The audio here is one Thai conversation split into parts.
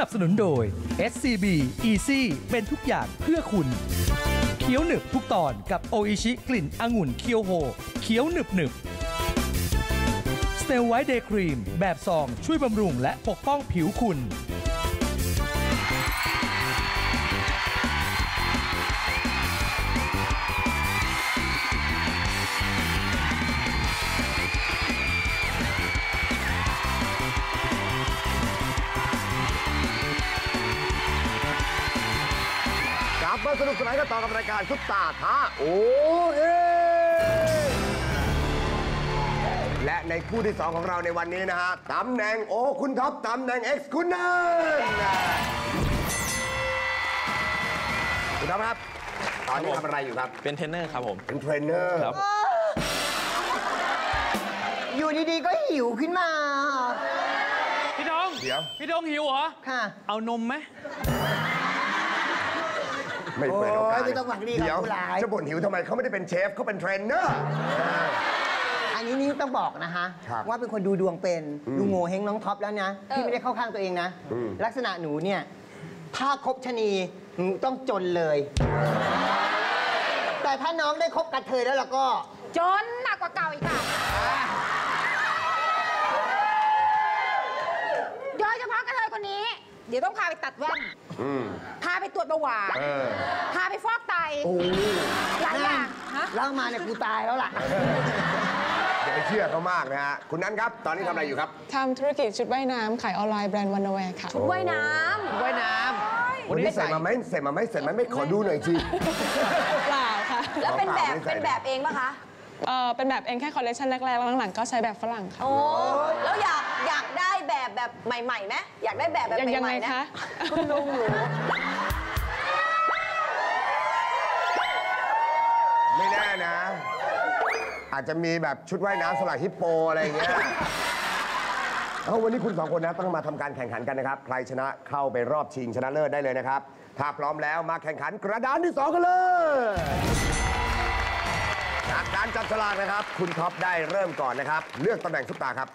นับสนุนโดย SCB Easy เป็นทุกอย่างเพื่อคุณ เคี้ยวหนึบทุกตอนกับโออิชิกลิ่นองุ่นเคียวโฮเคี้ยวหนึบหนึบสเตลไวท์เดย์ครีมแบบซองช่วยบำรุงและปกป้องผิวคุณ ลับมาสนุกสนานกันต่อกับรายการซุปตาท้าโอเอและในคู่ที่ 2 ของเราในวันนี้นะฮะตำแหน่งโอคุณท็อปตำแหน่ง X คุณนันคุณท็อปครับ ตอนนี้ทำอะไรอยู่ครับ เป็นเทรนเนอร์ครับผม เป็นเทรนเนอร์ครับอยู่ดีๆ ก็หิวขึ้นมา พี่ดองเดี๋ยว พี่ดองหิวเหรอ ค่ะ เอานมไหม ไม่เปิดโอกาสโอ้ยไม่ต้องหวังดีกับเดี๋ยวผู้ร้าย จะบ่นหิวทำไมเขาไม่ได้เป็นเชฟเขาเป็นเทรนเนอร์ อันนี้นี่ต้องบอกนะคะ ครับว่าเป็นคนดูดวงเป็นอืมดูโง่เฮงน้องท็อปแล้วนะพี่ไม่ได้เข้าข้างตัวเองนะ อืม ลักษณะหนูเนี่ย ถ้าคบชะนีหนูต้องจนเลย แต่ถ้าน้องได้คบกับเธอแล้วเราก็ จนหนักกว่าเก่าอีกค่ะโดยเฉพาะกระเทยคนนี้ เดี๋ยวต้องพาไปตัดแว่น อืม พาไปตรวจเบาหวานเออ พาไปฟอกไตโอ้หลายอย่างฮะเล่ามาเนี่ยกูตายแล้วล่ะ อย่าไปเชื่อเขามากนะฮะ คุณนั้นครับ ตอนนี้ทำอะไรอยู่ครับ ทำธุรกิจชุดว่ายน้ำขายออนไลน์แบรนด์วันแวร์ค่ะ ว่ายน้ำว่ายน้วันนี้ใส่มาไหมใส่มาไหมใส่มาไหมขอดูหน่อยสิ เปล่าค่ะำแล้วเป็นแบบไม่ใส่เป็นแบบเองปะคะ เออเป็นแบบเองแค่คอลเลคชันแรกๆแล้วหลังๆก็ใช้แบบฝรั่งค่ะ โอ้แล้วอยากอยากได้แบบแบบใหม่ๆไหมอยากได้แบบแบบยังยังใหไงม่ๆนะคะ คุณลุงหนูไม่แน่นะ อาจจะมีแบบชุดว่ายน้ำสลักฮิปโปอะไรอย่างเงี้ยเอาวันนี้คุณสองคนนะต้องมาทำการแข่งขันกันนะครับ ใครชนะเข้าไปรอบชิงชนะเลิศได้เลยนะครับ ถ้าพร้อมแล้วมาแข่งขันกระดานที่สองกันเลยจา กการจับฉลากนะครับ คุณท็อปได้เริ่มก่อนนะครับ เลือกตำแหน่งซุปตาครับ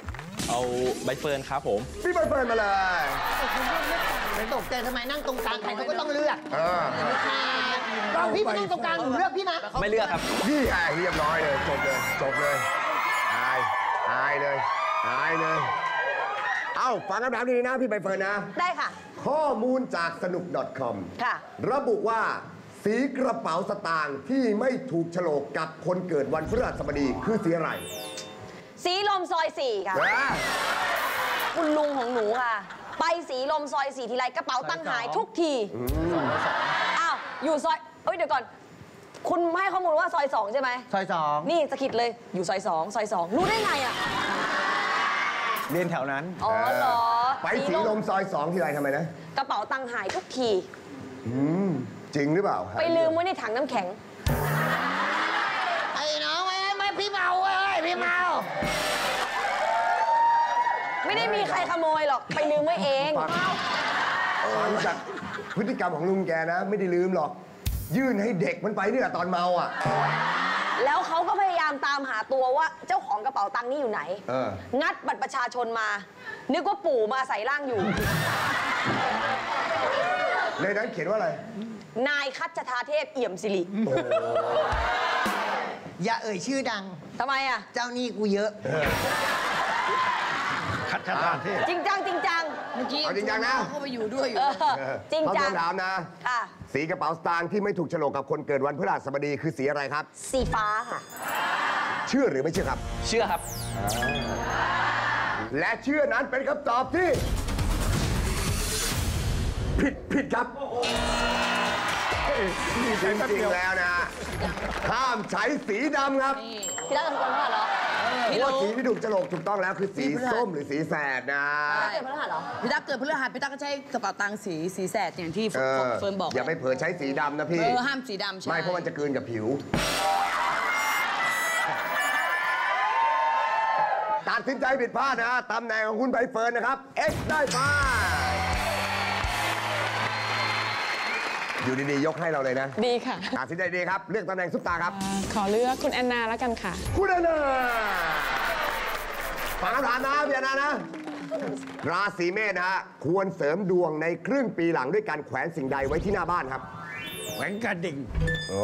เอาใบเฟิร์นครับผม พี่ใบเฟิร์นมาเลยตกใจทำไมนั่งตรงกลางใครเขาก็ต้องเลือกเออ เราพี่มานั่งตรงกลางหนูเลือกพี่นะไม่เลือกครับ นี่ไงเรียบร้อยเลย จบเลย จบเลยอายอายเลยอายเลย เอ้า ฟังคำถามดีๆนะพี่ใบเฟิร์นนะ ได้ค่ะ ข้อมูลจากสนุก .com ค่ะ ระบุว่า สีกระเป๋าสตางค์ที่ไม่ถูกโฉลกกับคนเกิดวันพฤหัสบดีคือสีอะไรสีลมซอยสี่ค่ะนะคุณลุงของหนูค่ะ ไปสีลมซอยสี่ทีไรกระเป๋าตังค์หายทุกทีอ้าวอยู่ซอยเอ้ยเดี๋ยวก่อน คุณให้ข้อมูลว่าซอยสองใช่ไหมซอยสองนี่สะกิดเลยอยู่ซอยสองซอยสองรู้ได้ไงอะเรียนแถวนั้น อ๋อเหรอไปสีลมซอยสองที่ไรทำไมนะ กระเป๋าตังค์หายทุกทีอืม จริงหรือเปล่าไปลืมไว้ในถังน้ำแข็ง ไอ้น้องไอ้ไม่พี่เมาเว้ยพี่เมา ไม่ได้มีใครขโมยหรอก ไปลืมไว้เอง ฟังจากพฤติกรรมของลุงแกนะ ไม่ได้ลืมหรอก ยื่นให้เด็กมันไปนี่แหละตอนเมาอะ แล้วเขาก็พยายามตามหาตัวว่าเจ้าของกระเป๋าตังค์นี่อยู่ไหน เออ งัดบัตรประชาชนมา นึกว่าปู่มาใส่ร่างอยู่ ในนั้นเขียนว่าอะไร นายคัจทาเทพเอี่ยมสิริอย่าเอ่ยชื่อดัง ทำไมอะ เจ้าหนี้กูเยอะ คัดคัดทานเทศจริงจังจริงจังเอาจริงจังนะเออจริงเขาจัง คำถามนะ ค่ะ สีกระเป๋าสตางค์ที่ไม่ถูกโฉลกกับคนเกิดวันพฤหัสบดีคือสีอะไรครับ สีฟ้าค่ะ เชื่อหรือไม่เชื่อครับ เชื่อครับ และเชื่อนั้นเป็นคำตอบที่ ผิดผิดครับ จริงๆแล้วนะฮะห้ามใช้สีดำครับพี่รักกันคนพฤหัสเหรอเพราะว่าสีที่ถูกโฉลกถูกต้องแล้วคือสีส้มหรือสีแสดนะเกิดพฤหัสเหรอพี่ตั๊กเกิดพฤหัสพี่ตั๊กก็ใช้กระเป๋าตังค์สีสีแสดอย่างที่เออเฟิร์นบอก อย่าไปเผลอใช้สีดำนะพี่เออห้ามสีดำใช่ไม่เพราะมันจะกลืนกับผิวตัดสินใจผิดพลาดนะฮะตำแหน่งของคุณใบเฟิร์นนะครับ X ได้ไป อยู่ดีๆ ยกให้เราเลยนะดีค่ะ ตัดสินใจดีครับ เลือกตำแหน่งซุปตาครับอ่าขอเลือกคุณแอนนาแล้วกันค่ะ คุณอนาฟังคำถามนะพี่อนานะ ราศีเมษนะฮะ ควรเสริมดวงในครึ่งปีหลังด้วยการแขวนสิ่งใดไว้ที่หน้าบ้านครับแหวนกระดิ่ง โอ้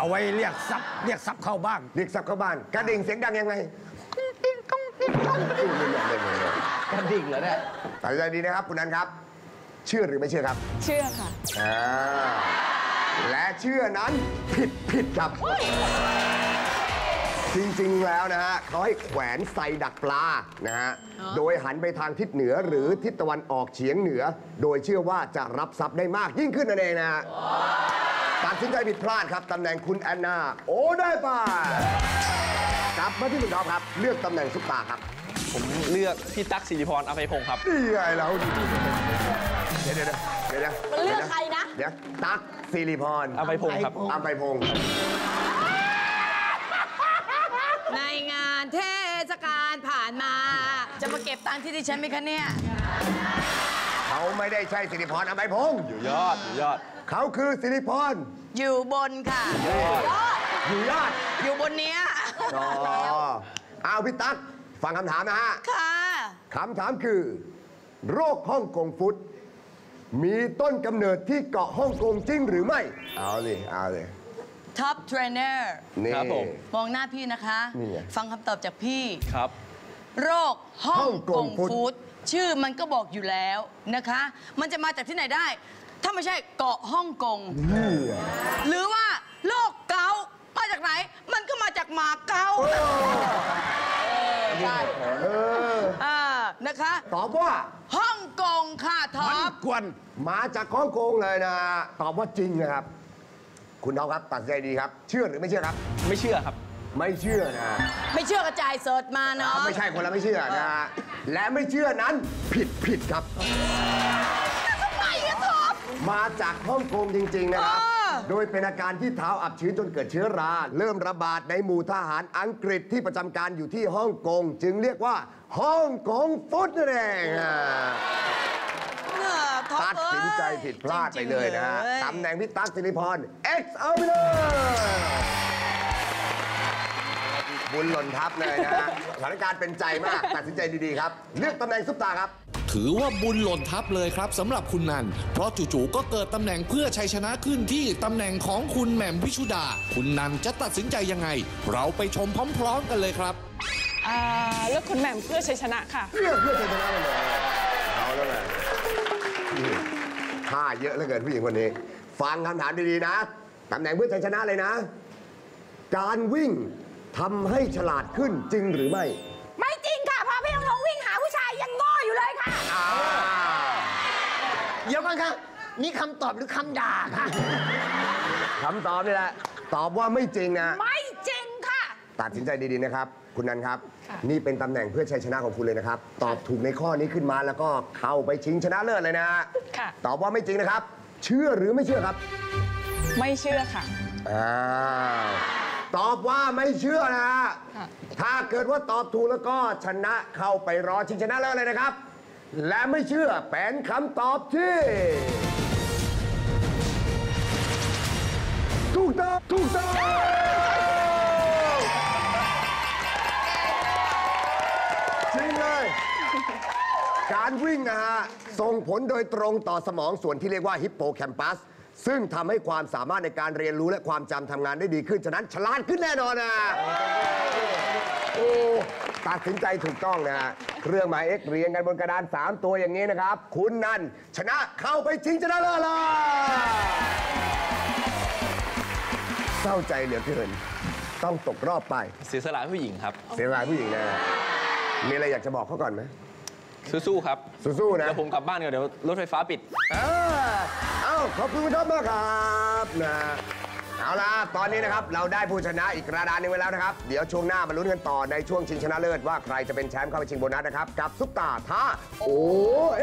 เอาไว้เรียกทรัพย์เรียกทรัพย์เข้าบ้างเรียกทรัพย์เข้าบ้าน กระดิ่งเสียงดังยังไงกระดิ่งเหรอเนี่ยตัดใจดีนะครับคุณนันครับ เชื่อหรือไม่เชื่อครับเชื่อค่ะ อ่าและเชื่อนั้นผิดผิดครับ จริงๆ แล้วนะฮะเขาให้แขวนใส่ดักปลานะฮะ โดยหันไปทางทิศเหนือหรือทิศตะวันออกเฉียงเหนือ โดยเชื่อว่าจะรับทรัพย์ได้มากยิ่งขึ้นนั่นเองนะฮะตัดสินใจผิดพลาดครับตำแหน่งคุณแอนนา โอ้ได้ไปกลับมาที่คุณดอฟครับ เลือกตำแหน่งซุปตาครับผมเลือกพี่ตั๊กสิริพรอภัยพงศ์ครับนี่ไงเรา เดี๋ยวเดี๋ยวเดี๋ยวเดี๋ยวมันเลือกใครนะ เดี๋ยวตั๊กสิริพรอภัยพงศ์ครับอัมไปพงศ์ในงานเทศกาลผ่านมา จะมาเก็บตังค์ที่ดิฉันไหมคะเนี่ย เขาไม่ได้ใช่สิริพรอัมไปพงศ์อยู่ยอดอยู่ยอด เขาคือสิริพรอยู่บนค่ะอยู่ยอดอยู่บนเนี้ยอ๋อเอาพี่ตั๊กฟังคำถามนะฮะ ค่ะคำถามคือ โรคฮ่องกงฟุต มีต้นกำเนิดที่เกาะฮ่องกงจริงหรือไม่ เอาเลยเอาเลยท็อปเทรนเนอร์นี่ ครับผม มองหน้าพี่นะคะ นี่ไง ฟังคำตอบจากพี่ ครับ โรคฮ่องกงฮ่องกงฟู้ด ฟู้ดชื่อมันก็บอกอยู่แล้วนะคะ มันจะมาจากที่ไหนได้ ถ้าไม่ใช่เกาะฮ่องกง นี่ไงหรือว่าโรคเกาต์มาจากไหน มันก็มาจากหมาเกาต์ใช่เออ อ่านะคะ ตอบว่า ฮ่องกงค่ะท็อ มัน ป กวนมาจากฮ่องกงเลยนะ ตอบว่าจริงนะครับ คุณน้องครับตัดสินใจดีครับ เชื่อหรือไม่เชื่อครับ ไม่เชื่อครับ ไม่เชื่อนะไม่เชื่อกระจายเสิร์ชมาเนาะอ่าไม่ใช่คนละไม่เชื่อนะและไม่เชื่อนั้นผิดผิดครับมาจากฮ่องกงจริง ๆ นะครับ โดยเป็นอาการที่เท้าอับชื้นจนเกิดเชื้อรา เริ่มระบาดในหมู่ทหารอังกฤษที่ประจำการอยู่ที่ฮ่องกง จึงเรียกว่าฮ่องกงฟุตนั่นเองอะเออท็อป ตัดสินใจผิดพลาดไปเลยนะฮะจริงๆตำแหน่งพี่ตั๊กสิริพร X เอาไปเลยบุญหล่นทับเลยนะฮะสถานการณ์เป็นใจมาก ตัดสินใจดีๆครับ เลือกตำแหน่งซุปตาครับ ถือว่าบุญหล่นทับเลยครับสำหรับคุณนัน เพราะจู่ๆก็เกิดตำแหน่งเพื่อชัยชนะขึ้นที่ตำแหน่งของคุณแหม่มพิชุดา คุณนันจะตัดสินใจยังไง เราไปชมพร้อม ๆ กันเลยครับ อ่าเลือกคุณแหม่มเพื่อชัยชนะค่ะ เลือกเพื่อชัยชนะเลย ท่าเยอะเหลือเกินผู้หญิงคนนี้ ฟังคำถามดีๆนะตำแหน่งเพื่อชัยชนะเลยนะ การวิ่งทำให้ฉลาดขึ้นจริงหรือไม่ ไม่จริงค่ะพอพี่ต้องลงวิ่งหาผู้ชายยังโง่อยู่เลยค่ะอ่าเดี๋ยวก่อนค่ะนี่คำตอบหรือคำด่าค่ะคำตอบนี่แหละ ตอบว่าไม่จริงนะ ไม่จริงค่ะ ตัดสินใจดีๆนะครับ คุณนันครับค่ะ นี่เป็นตำแหน่งเพื่อชัยชนะของคุณเลยนะครับ ตอบถูกในข้อนี้ขึ้นมาแล้วก็เข้าไปชิงชนะเลิศเลยนะฮะค่ะ ตอบว่าไม่จริงนะครับ เชื่อหรือไม่เชื่อครับไม่เชื่อค่ะ อ้าวตอบว่าไม่เชื่อนะฮะค่ะ ถ้าเกิดว่าตอบถูกแล้วก็ชนะเข้าไปรอชิงชนะเลิศเลยนะครับ และไม่เชื่อเป็นคำตอบที่ถูกต้องถูกต้อง การวิ่งนะฮะส่งผลโดยตรงต่อสมองส่วนที่เรียกว่าฮิปโปแคมปัสซึ่งทำให้ความสามารถในการเรียนรู้และความจำทำงานได้ดีขึ้น ฉะนั้นฉลาดขึ้นแน่นอนนะ โอ้ตัดสินใจถูกต้องนะฮะเครื่องหมาย X เรียงกันบนกระดาน 3 ตัวอย่างนี้นะครับ คุณนันชนะเข้าไปชิงชนะเลิศเลยเศร้าใจเหลือเกิน ต้องตกรอบไป เสียสละให้ผู้หญิงครับ เสียดายผู้หญิงนะ มีอะไรอยากจะบอกเขาก่อนไหม สู้ๆครับสู้ๆนะ เดี๋ยวผมกลับบ้านก่อนเดี๋ยวรถไฟฟ้าปิด เออเอ้าขอบคุณคุณท็อปมากครับนะเอาล่ะตอนนี้นะครับเราได้ผู้ชนะอีกกระดานหนึงไว้แล้วนะครับ เดี๋ยวช่วงหน้ามาลุ้นกันต่อในช่วงชิงชนะเลิศว่าใครจะเป็นแชมป์เข้าไปชิงโบนัสนะครับ กับซุปตาท้าโอเอ